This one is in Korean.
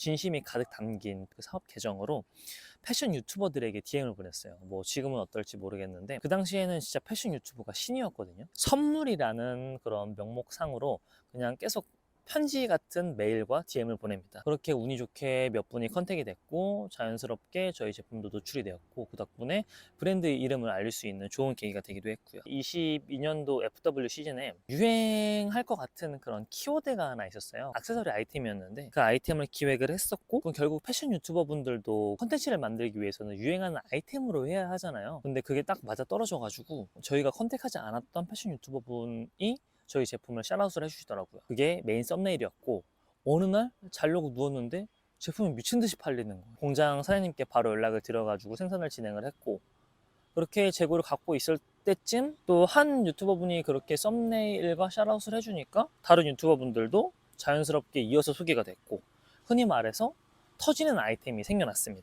진심이 가득 담긴 그 사업 계정으로 패션 유튜버들에게 DM을 보냈어요. 뭐 지금은 어떨지 모르겠는데 그 당시에는 진짜 패션 유튜버가 신이었거든요. 선물이라는 그런 명목상으로 그냥 계속 편지 같은 메일과 DM을 보냅니다. 그렇게 운이 좋게 몇 분이 컨택이 됐고 자연스럽게 저희 제품도 노출이 되었고 그 덕분에 브랜드 이름을 알릴 수 있는 좋은 계기가 되기도 했고요. 22년도 FW 시즌에 유행할 것 같은 그런 키워드가 하나 있었어요. 액세서리 아이템이었는데 그 아이템을 기획을 했었고 결국 패션 유튜버 분들도 컨텐츠를 만들기 위해서는 유행하는 아이템으로 해야 하잖아요. 근데 그게 딱 맞아 떨어져가지고 저희가 컨택하지 않았던 패션 유튜버 분이 저희 제품을 샤라웃을 해주시더라고요. 그게 메인 썸네일이었고 어느 날 자려고 누웠는데 제품이 미친 듯이 팔리는 거예요. 공장 사장님께 바로 연락을 드려가지고 생산을 진행을 했고 그렇게 재고를 갖고 있을 때쯤 또 한 유튜버 분이 그렇게 썸네일과 샤라웃을 해주니까 다른 유튜버 분들도 자연스럽게 이어서 소개가 됐고 흔히 말해서 터지는 아이템이 생겨났습니다.